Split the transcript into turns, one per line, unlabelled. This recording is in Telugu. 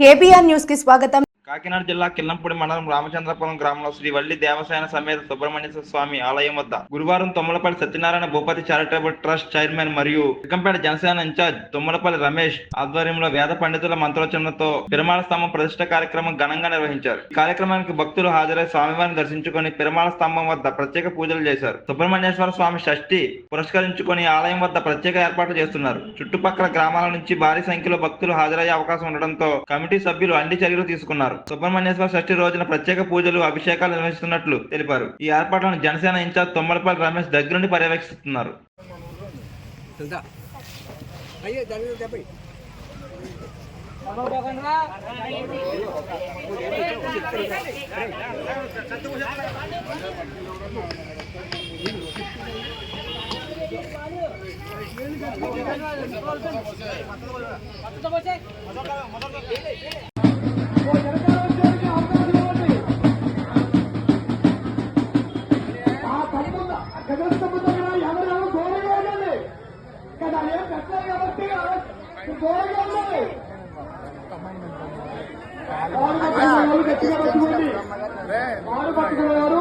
కేబీఆర్ న్యూస్ కి స్వాగతం
కాకినాడ జిల్లా కిల్లంపూడి మండలం రామచంద్రపురం గ్రామంలో శ్రీ వల్లి దేవసేన సమేత సుబ్రహ్మణ్య స్వామి ఆలయం వద్ద గురువారం Tummalapalli Satyanarayana Bhupathi charitable trust chairman మరియు చిక్కంపేట జనసేన ఇన్ఛార్జ్ తుమ్మలపల్లి రమేష్ ఆధ్వర్యంలో వేద పండితుల మంత్రోచ్చరణతో పిరమాల స్తంభం ప్రతిష్ట కార్యక్రమం ఘనంగా నిర్వహించారు. ఈ కార్యక్రమానికి భక్తులు హాజరై స్వామివారిని దర్శించుకొని పిరమాల స్తంభం వద్ద ప్రత్యేక పూజలు చేశారు. సుబ్రహ్మణ్యేశ్వర స్వామి షష్ఠి పురస్కరించుకొని ఆలయం వద్ద ప్రత్యేక ఏర్పాట్లు చేస్తున్నారు. చుట్టుపక్కల గ్రామాల నుంచి భారీ సంఖ్యలో భక్తులు హాజరయ్యే అవకాశం ఉండడంతో కమిటీ సభ్యులు అన్ని చర్యలు తీసుకున్నారు. సుబ్రహ్మణ్యేశ్వర షష్ఠి రోజున ప్రత్యేక పూజలు అభిషేకాలు నిర్వహిస్తున్నట్లు తెలిపారు. ఈ ఏర్పాట్లను జనసేన ఇన్ఛార్జ్ తొమ్మలపల్లి రమేష్ దగ్గరుండి పర్యవేక్షిస్తున్నారు.
తెలుసా?
దగ్గర ఎవరెవరు దూరంగా ఉండండి. కదా ఏం పెట్టలేదు కాబట్టి దూరంగా ఉండండి. వారు పట్టుకునేవారు గట్టిగా పట్టుకోండి. వారు పట్టుకునేవారు గట్టిగా